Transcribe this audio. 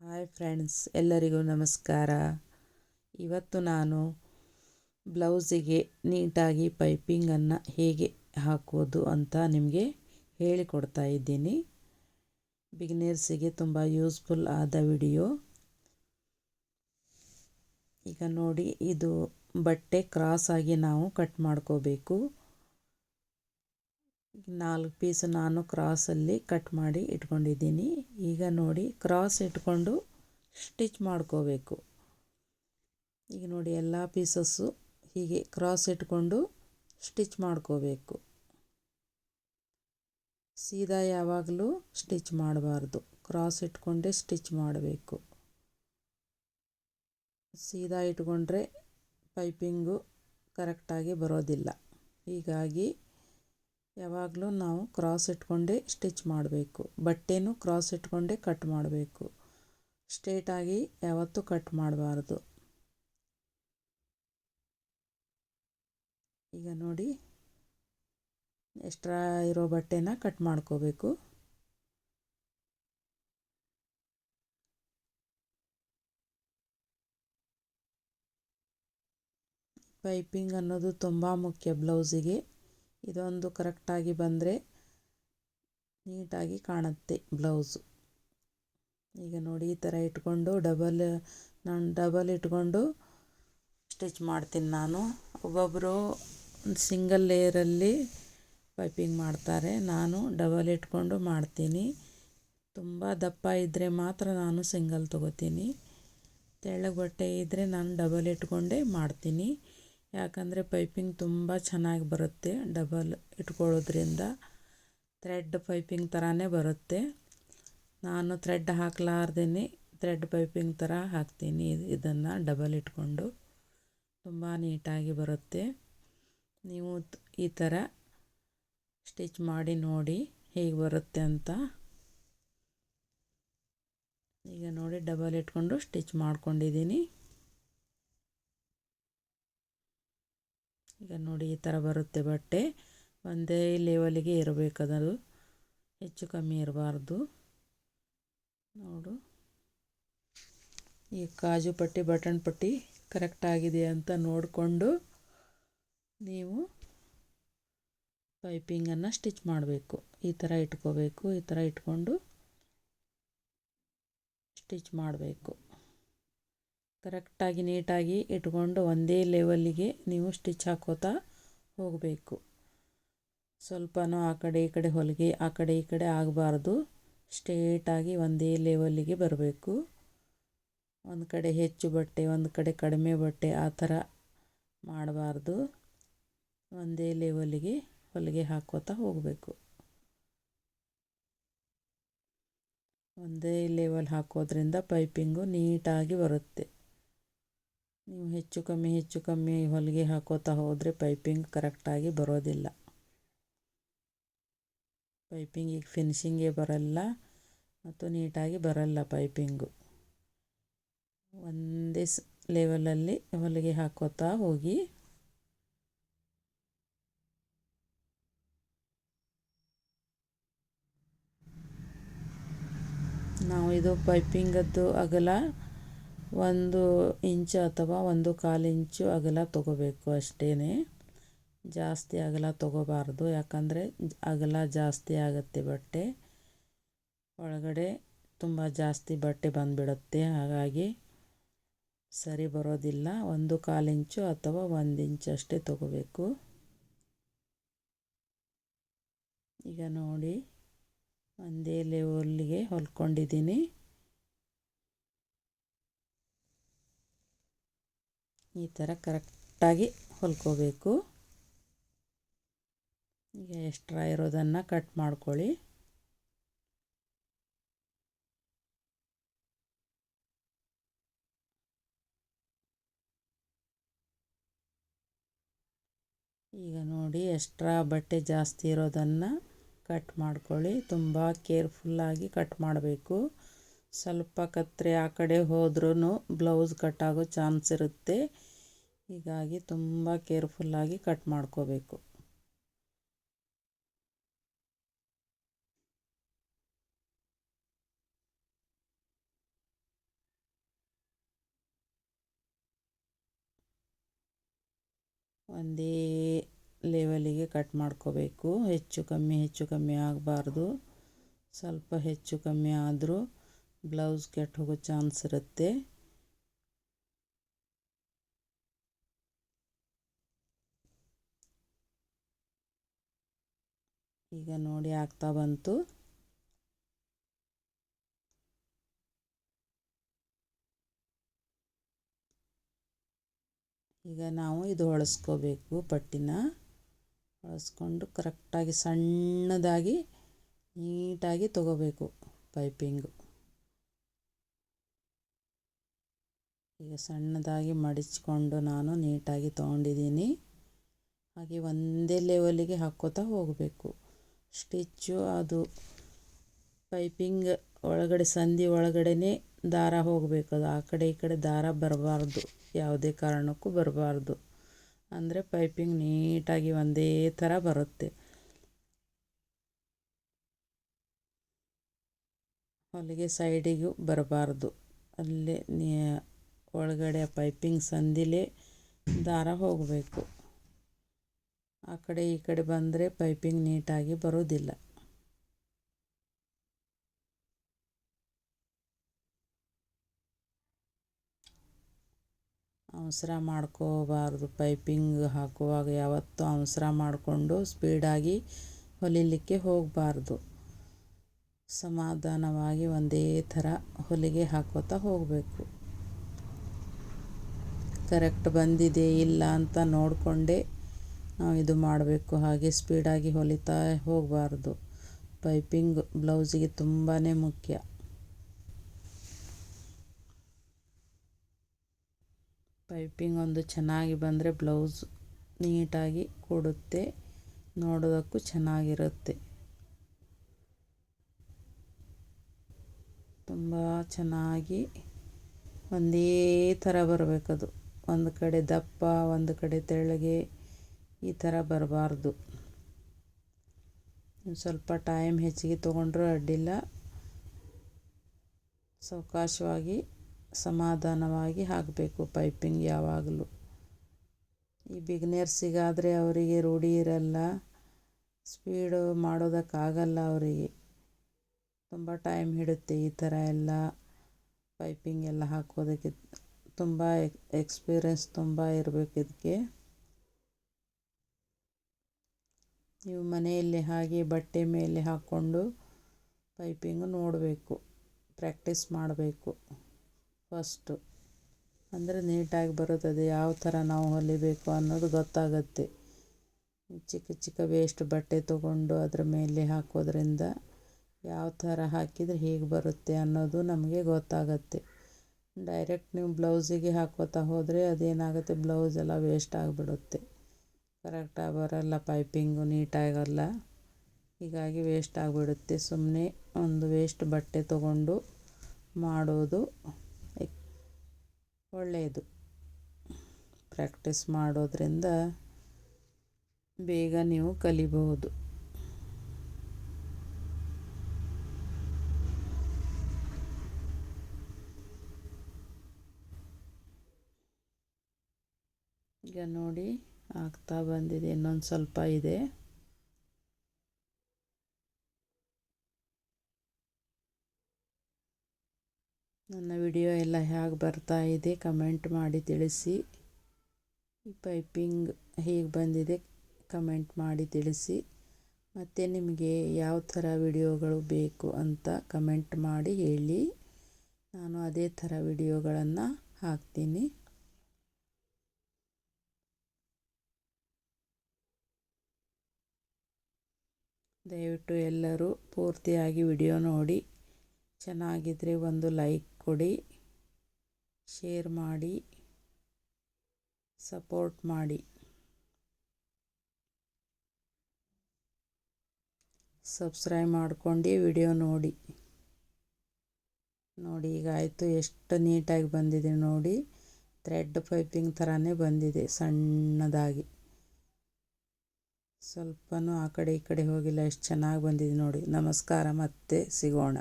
Hi friends, ಎಲ್ಲರಿಗೂ ನಮಸ್ಕಾರ. ಇವತ್ತು ನಾನು ಬ್ಲೌಸಿಗೆ ನೀಟಾಗಿ ಪೈಪಿಂಗನ್ನು ಹೇಗೆ ಹಾಕೋದು ಅಂತ ನಿಮಗೆ ಹೇಳಿಕೊಡ್ತಾ ಇದ್ದೀನಿ. ಬಿಗಿನರ್ಸಿಗೆ ತುಂಬ ಯೂಸ್ಫುಲ್ ಆದ ವಿಡಿಯೋ. ಈಗ ನೋಡಿ, ಇದು ಬಟ್ಟೆ ಕ್ರಾಸ್ ಆಗಿ ನಾವು ಕಟ್ ಮಾಡ್ಕೋಬೇಕು. ನಾಲ್ಕು ಪೀಸ್ ನಾನು ಕ್ರಾಸಲ್ಲಿ ಕಟ್ ಮಾಡಿ ಇಟ್ಕೊಂಡಿದ್ದೀನಿ. ಈಗ ನೋಡಿ, ಕ್ರಾಸ್ ಇಟ್ಕೊಂಡು ಸ್ಟಿಚ್ ಮಾಡ್ಕೋಬೇಕು. ಈಗ ನೋಡಿ, ಎಲ್ಲ ಪೀಸಸ್ಸು ಹೀಗೆ ಕ್ರಾಸ್ ಇಟ್ಕೊಂಡು ಸ್ಟಿಚ್ ಮಾಡ್ಕೋಬೇಕು. ಸೀದಾ ಯಾವಾಗಲೂ ಸ್ಟಿಚ್ ಮಾಡಬಾರ್ದು. ಕ್ರಾಸ್ ಇಟ್ಕೊಂಡೇ ಸ್ಟಿಚ್ ಮಾಡಬೇಕು. ಸೀದಾ ಇಟ್ಕೊಂಡ್ರೆ ಪೈಪಿಂಗು ಕರೆಕ್ಟಾಗಿ ಬರೋದಿಲ್ಲ. ಹೀಗಾಗಿ ಯಾವಾಗಲೂ ನಾವು ಕ್ರಾಸ್ ಇಟ್ಕೊಂಡೇ ಸ್ಟಿಚ್ ಮಾಡಬೇಕು. ಬಟ್ಟೆನೂ ಕ್ರಾಸ್ ಇಟ್ಕೊಂಡೇ ಕಟ್ ಮಾಡಬೇಕು. ಸ್ಟ್ರೇಟಾಗಿ ಯಾವತ್ತೂ ಕಟ್ ಮಾಡಬಾರ್ದು. ಈಗ ನೋಡಿ ಎಕ್ಸ್ಟ್ರಾ ಇರೋ ಬಟ್ಟೆನ ಕಟ್ ಮಾಡ್ಕೋಬೇಕು. ಪೈಪಿಂಗ್ ಅನ್ನೋದು ತುಂಬ ಮುಖ್ಯ ಬ್ಲೌಸಿಗೆ ಇದೊಂದು ಕರೆಕ್ಟಾಗಿ ಬಂದರೆ ನೀಟಾಗಿ ಕಾಣುತ್ತೆ ಬ್ಲೌಸು. ಈಗ ನೋಡಿ ಈ ಥರ ಇಟ್ಕೊಂಡು ಡಬಲ್, ನಾನು ಡಬಲ್ ಇಟ್ಕೊಂಡು ಸ್ಟಿಚ್ ಮಾಡ್ತೀನಿ ನಾನು. ಒಬ್ಬೊಬ್ಬರು ಸಿಂಗಲ್ ಲೇಯರಲ್ಲಿ ಪೈಪಿಂಗ್ ಮಾಡ್ತಾರೆ. ನಾನು ಡಬಲ್ ಇಟ್ಕೊಂಡು ಮಾಡ್ತೀನಿ. ತುಂಬ ದಪ್ಪ ಇದ್ದರೆ ಮಾತ್ರ ನಾನು ಸಿಂಗಲ್ ತೊಗೋತೀನಿ. ತೆಳ್ಳಗೆ ಬಟ್ಟೆ ಇದ್ದರೆ ನಾನು ಡಬಲ್ ಇಟ್ಕೊಂಡೇ ಮಾಡ್ತೀನಿ. ಯಾಕಂದರೆ ಪೈಪಿಂಗ್ ತುಂಬ ಚೆನ್ನಾಗಿ ಬರುತ್ತೆ, ಡಬಲ್ ಇಟ್ಕೊಳ್ಳೋದ್ರಿಂದ. ಥ್ರೆಡ್ ಪೈಪಿಂಗ್ ಥರನೇ ಬರುತ್ತೆ. ನಾನು ಥ್ರೆಡ್ ಹಾಕಲಾರ್ದೇ ಥ್ರೆಡ್ ಪೈಪಿಂಗ್ ಥರ ಹಾಕ್ತೀನಿ ಇದನ್ನು ಡಬಲ್ ಇಟ್ಕೊಂಡು. ತುಂಬ ನೀಟಾಗಿ ಬರುತ್ತೆ. ನೀವು ಈ ಥರ ಸ್ಟಿಚ್ ಮಾಡಿ ನೋಡಿ ಹೇಗೆ ಬರುತ್ತೆ ಅಂತ. ಈಗ ನೋಡಿ ಡಬಲ್ ಇಟ್ಕೊಂಡು ಸ್ಟಿಚ್ ಮಾಡ್ಕೊಂಡಿದ್ದೀನಿ ಈಗ ನೋಡಿ ಈ ಥರ ಬರುತ್ತೆ ಬಟ್ಟೆ. ಒಂದೇ ಲೆವೆಲಿಗೆ ಇರಬೇಕದು ಹೆಚ್ಚು ಕಮ್ಮಿ ಇರಬಾರ್ದು. ನೋಡು. ಈ ಕಾಜು ಪಟ್ಟಿ, ಬಟನ್ ಪಟ್ಟಿ ಕರೆಕ್ಟಾಗಿದೆ ಅಂತ ನೋಡಿಕೊಂಡು ನೀವು ಪೈಪಿಂಗನ್ನು ಸ್ಟಿಚ್ ಮಾಡಬೇಕು. ಈ ಥರ ಇಟ್ಕೋಬೇಕು, ಈ ಥರ ಇಟ್ಕೊಂಡು ಸ್ಟಿಚ್ ಮಾಡಬೇಕು. ಕರೆಕ್ಟಾಗಿ ನೀಟಾಗಿ ಇಟ್ಕೊಂಡು ಒಂದೇ ಲೆವೆಲ್ಲಿಗೆ ನೀವು ಸ್ಟಿಚ್ ಹಾಕೋತಾ ಹೋಗಬೇಕು. ಸ್ವಲ್ಪನೂ ಆ ಕಡೆ ಈ ಕಡೆ ಹೊಲಿಗೆ, ಆ ಕಡೆ ಈ ಕಡೆ ಆಗಬಾರ್ದು. ಸ್ಟ್ರೇಟಾಗಿ ಒಂದೇ ಲೆವೆಲ್ಲಿಗೆ ಬರಬೇಕು. ಒಂದು ಕಡೆ ಹೆಚ್ಚು ಬಟ್ಟೆ, ಒಂದು ಕಡೆ ಕಡಿಮೆ ಬಟ್ಟೆ ಆ ಥರ ಮಾಡಬಾರ್ದು. ಒಂದೇ ಲೆವೆಲ್ಲಿಗೆ ಹೊಲಿಗೆ ಹಾಕೋತಾ ಹೋಗಬೇಕು. ಒಂದೇ ಲೆವೆಲ್ ಹಾಕೋದ್ರಿಂದ ಪೈಪಿಂಗು ನೀಟಾಗಿ ಬರುತ್ತೆ. ನೀವು ಹೆಚ್ಚು ಕಮ್ಮಿ ಹೆಚ್ಚು ಕಮ್ಮಿ ಹೊಲಿಗೆ ಹಾಕೋತಾ ಹೋದರೆ ಪೈಪಿಂಗ್ ಕರೆಕ್ಟಾಗಿ ಬರೋದಿಲ್ಲ. ಪೈಪಿಂಗಿಗೆ ಫಿನಿಶಿಂಗೇ ಬರಲ್ಲ ಮತ್ತು ನೀಟಾಗಿ ಬರಲ್ಲ ಪೈಪಿಂಗು. ಒಂದೇ ಸ್ ಲೆವೆಲಲ್ಲಿ ಹೊಲಿಗೆ ಹಾಕೋತಾ ಹೋಗಿ ನಾವು ಇದು ಪೈಪಿಂಗದ್ದು ಅಗಲ ಒಂದು ಇಂಚು ಅಥವಾ ಒಂದು ಕಾಲು ಇಂಚು ಅಗಲ ತೊಗೋಬೇಕು ಅಷ್ಟೇ ಜಾಸ್ತಿ ಅಗಲ ತೊಗೋಬಾರ್ದು. ಯಾಕಂದರೆ ಅಗಲ ಜಾಸ್ತಿ ಆಗುತ್ತೆ ಬಟ್ಟೆ. ಒಳಗಡೆ ತುಂಬ ಜಾಸ್ತಿ ಬಟ್ಟೆ ಬಂದುಬಿಡುತ್ತೆ. ಹಾಗಾಗಿ ಸರಿ ಬರೋದಿಲ್ಲ. ಒಂದು ಕಾಲು ಇಂಚು ಅಥವಾ ಒಂದು ಇಂಚು ಅಷ್ಟೇ ತೊಗೋಬೇಕು. ಈಗ ನೋಡಿ, ಒಂದೇ ಲೆವಲ್ಗೆ ಹೊಲ್ಕೊಂಡಿದ್ದೀನಿ. ಈ ಥರ ಕರೆಕ್ಟಾಗಿ ಹೊಲ್ಕೋಬೇಕು. ಈಗ ಎಕ್ಸ್ಟ್ರಾ ಇರೋದನ್ನು ಕಟ್ ಮಾಡ್ಕೊಳ್ಳಿ. ಈಗ ನೋಡಿ ಎಕ್ಸ್ಟ್ರಾ ಬಟ್ಟೆ ಜಾಸ್ತಿ ಇರೋದನ್ನು ಕಟ್ ಮಾಡ್ಕೊಳ್ಳಿ. ತುಂಬ ಕೇರ್ಫುಲ್ಲಾಗಿ ಕಟ್ ಮಾಡಬೇಕು. ಸ್ವಲ್ಪ ಕತ್ತರಿ ಆ ಕಡೆ ಹೋದ್ರೂ ಬ್ಲೌಸ್ ಕಟ್ಟಾಗೋ ಚಾನ್ಸ್ ಇರುತ್ತೆ. ಹೀಗಾಗಿ ತುಂಬ ಕೇರ್ಫುಲ್ಲಾಗಿ ಕಟ್ ಮಾಡ್ಕೋಬೇಕು ಒಂದೇ ಲೆವೆಲಿಗೆ ಕಟ್ ಮಾಡ್ಕೋಬೇಕು ಹೆಚ್ಚು ಕಮ್ಮಿ ಹೆಚ್ಚು ಕಮ್ಮಿ ಆಗಬಾರ್ದು ಸ್ವಲ್ಪ ಹೆಚ್ಚು ಕಮ್ಮಿ ಆದರೂ ಬ್ಲೌಸ್ ಕೆಟ್ಟು ಹೋಗೋ ಚಾನ್ಸ್ ಇರುತ್ತೆ ಈಗ ನೋಡಿ ಆಗ್ತಾ ಬಂತು. ಈಗ ನಾವು ಇದು ಹೊಳಸ್ಕೋಬೇಕು ಪಟ್ಟಿನ. ಹೊಳಸ್ಕೊಂಡು ಕರೆಕ್ಟಾಗಿ ಸಣ್ಣದಾಗಿ, ನೀಟಾಗಿ ತಗೋಬೇಕು ಪೈಪಿಂಗು. ಈಗ ಸಣ್ಣದಾಗಿ ಮಡಿಚ್ಕೊಂಡು ನಾನು ನೀಟಾಗಿ ತೊಗೊಂಡಿದ್ದೀನಿ. ಹಾಗೆ ಒಂದೇ ಲೆವೆಲಿಗೆ ಹಾಕ್ಕೋತಾ ಹೋಗಬೇಕು. ಸ್ಟಿಚ್ಚು, ಅದು ಪೈಪಿಂಗ್ ಒಳಗಡೆ ಸಂದಿ ಒಳಗಡೆನೇ ದಾರ ಹೋಗಬೇಕು. ಅದು ಆ ಕಡೆ ಈ ಕಡೆ ದಾರ ಬರಬಾರ್ದು. ಯಾವುದೇ ಕಾರಣಕ್ಕೂ ಬರಬಾರ್ದು. ಅಂದರೆ ಪೈಪಿಂಗ್ ನೀಟಾಗಿ ಒಂದೇ ಥರ ಬರುತ್ತೆ. ಹೊಲಿಗೆ ಸೈಡಿಗೂ ಬರಬಾರ್ದು. ಅಲ್ಲೇ ನೀ ಒಳಗಡೆ ಪೈಪಿಂಗ್ ಸಂದಿಲೇ ದಾರ ಹೋಗಬೇಕು. ಆ ಕಡೆ ಈ ಕಡೆ ಬಂದರೆ ಪೈಪಿಂಗ್ ನೀಟಾಗಿ ಬರೋದಿಲ್ಲ. ಅವಸರ ಮಾಡ್ಕೋಬಾರ್ದು. ಪೈಪಿಂಗ್ ಹಾಕುವಾಗ ಯಾವತ್ತೂ ಅವಸರ ಮಾಡಿಕೊಂಡು ಸ್ಪೀಡಾಗಿ ಹೊಲಿಲಿಕ್ಕೆ ಹೋಗಬಾರ್ದು. ಸಮಾಧಾನವಾಗಿ ಒಂದೇ ಥರ ಹೊಲಿಗೆ ಹಾಕೋತಾ ಹೋಗಬೇಕು. ಕರೆಕ್ಟ್ ಬಂದಿದೆ ಇಲ್ಲ ಅಂತ ನೋಡಿಕೊಂಡೇ ಇದು ಮಾಡಬೇಕು. ಹಾಗೆ ಸ್ಪೀಡಾಗಿ ಹೊಲಿತಾ ಹೋಗಬಾರ್ದು. ಪೈಪಿಂಗ್ ಬ್ಲೌಸಿಗೆ ತುಂಬಾ ಮುಖ್ಯ. ಪೈಪಿಂಗ್ ಒಂದು ಚೆನ್ನಾಗಿ ಬಂದರೆ ಬ್ಲೌಸ್ ನೀಟಾಗಿ ಕೊಡುತ್ತೆ. ನೋಡೋದಕ್ಕೂ ಚೆನ್ನಾಗಿರುತ್ತೆ. ತುಂಬ ಚೆನ್ನಾಗಿ ಒಂದೇ ಥರ ಬರಬೇಕದು. ಒಂದು ಕಡೆ ದಪ್ಪ, ಒಂದು ಕಡೆ ತೆಳ್ಳಗೆ. ಈ ಥರ ಬರಬಾರ್ದು. ಸ್ವಲ್ಪ ಟೈಮ್ ಹೆಚ್ಚಿಗೆ ತೊಗೊಂಡ್ರೂ ಅಡ್ಡಿಲ್ಲ. ಸಾವಕಾಶವಾಗಿ ಸಮಾಧಾನವಾಗಿ ಹಾಕಬೇಕು ಪೈಪಿಂಗ್ ಯಾವಾಗಲೂ. ಈ ಬಿಗ್ನರ್ಸಿಗಾದರೆ ಅವರಿಗೆ ರೂಢಿ ಇರಲ್ಲ. ಸ್ಪೀಡು ಮಾಡೋದಕ್ಕಾಗಲ್ಲ ಅವರಿಗೆ. ತುಂಬ ಟೈಮ್ ಹಿಡುತ್ತೆ ಈ ಥರ ಎಲ್ಲ ಪೈಪಿಂಗ್ ಎಲ್ಲ ಹಾಕೋದಕ್ಕೆ. ತುಂಬ ಎಕ್ಸ್ಪೀರಿಯನ್ಸ್ ತುಂಬ ಇರಬೇಕು ಇದಕ್ಕೆ. ನೀವು ಮನೆಯಲ್ಲಿ ಹಾಗೆ ಬಟ್ಟೆ ಮೇಲೆ ಹಾಕ್ಕೊಂಡು ಪೈಪಿಂಗು ನೋಡಬೇಕು ಪ್ರ್ಯಾಕ್ಟೀಸ್ ಮಾಡಬೇಕು ಫಸ್ಟು ಅಂದರೆ ನೀಟಾಗಿ ಬರುತ್ತದೆ, ಯಾವ ಥರ ನಾವು ಹೊಲಿಬೇಕು ಅನ್ನೋದು ಗೊತ್ತಾಗತ್ತೆ. ಚಿಕ್ಕ ಚಿಕ್ಕ ವೇಸ್ಟ್ ಬಟ್ಟೆ ತಗೊಂಡು ಅದರ ಮೇಲೆ ಹಾಕೋದ್ರಿಂದ ಯಾವ ಥರ ಹಾಕಿದರೆ ಹೀಗೆ ಬರುತ್ತೆ ಅನ್ನೋದು ನಮಗೆ ಗೊತ್ತಾಗತ್ತೆ. ಡೈರೆಕ್ಟ್ ನೀವು ಬ್ಲೌಸಿಗೆ ಹಾಕೋತಾ ಹೋದರೆ ಅದೇನಾಗುತ್ತೆ ಬ್ಲೌಸ್ ಎಲ್ಲ ವೇಸ್ಟ್ ಆಗಿಬಿಡುತ್ತೆ. ಕರೆಕ್ಟಾಗಿ ಬರೋಲ್ಲ ಪೈಪಿಂಗು ನೀಟಾಗಲ್ಲ ಹೀಗಾಗಿ ವೇಸ್ಟ್ ಆಗಿಬಿಡುತ್ತೆ. ಸುಮ್ಮನೆ ಒಂದು ವೇಸ್ಟ್ ಬಟ್ಟೆ ತೊಗೊಂಡು ಮಾಡೋದು ಒಳ್ಳೆಯದು ಪ್ರಾಕ್ಟೀಸ್ ಮಾಡೋದ್ರಿಂದ ಬೇಗ ನೀವು ಕಲಿಬಹುದು. ಈಗ ನೋಡಿ. ಆಗ್ತಾ ಬಂದಿದೆ, ಇನ್ನೊಂದು ಸ್ವಲ್ಪ ಇದೆ. ನನ್ನ ವಿಡಿಯೋ ಎಲ್ಲ ಹೇಗೆ ಬರ್ತಾ ಇದೆ ಕಮೆಂಟ್ ಮಾಡಿ ತಿಳಿಸಿ. ಈ ಪೈಪಿಂಗ್ ಹೇಗೆ ಬಂದಿದೆ ಕಮೆಂಟ್ ಮಾಡಿ ತಿಳಿಸಿ. ಮತ್ತು ನಿಮಗೆ ಯಾವ ಥರ ವಿಡಿಯೋಗಳು ಬೇಕು ಅಂತ ಕಮೆಂಟ್ ಮಾಡಿ ಹೇಳಿ. ನಾನು ಅದೇ ಥರ ವಿಡಿಯೋಗಳನ್ನು ಹಾಕ್ತೀನಿ. ದಯವಿಟ್ಟು ಎಲ್ಲರೂ ಪೂರ್ತಿಯಾಗಿ ವಿಡಿಯೋ ನೋಡಿ. ಚೆನ್ನಾಗಿದ್ದರೆ ಒಂದು ಲೈಕ್ ಕೊಡಿ, ಶೇರ್ ಮಾಡಿ, ಸಪೋರ್ಟ್ ಮಾಡಿ. ಸಬ್ಸ್ಕ್ರೈಬ್ ಮಾಡ್ಕೊಂಡು ವಿಡಿಯೋ ನೋಡಿ. ನೋಡಿ, ಈಗ ಆಯಿತು. ಎಷ್ಟು ನೀಟಾಗಿ ಬಂದಿದೆ ನೋಡಿ. ಥ್ರೆಡ್ ಪೈಪಿಂಗ್ ಥರನೇ ಬಂದಿದೆ, ಸಣ್ಣದಾಗಿ. ಸ್ವಲ್ಪನೂ ಆ ಕಡೆ ಈ ಕಡೆ ಹೋಗಿಲ್ಲ ಎಷ್ಟು ಚೆನ್ನಾಗಿ ಬಂದಿದೆ ನೋಡಿ. ನಮಸ್ಕಾರ ಮತ್ತೆ ಸಿಗೋಣ.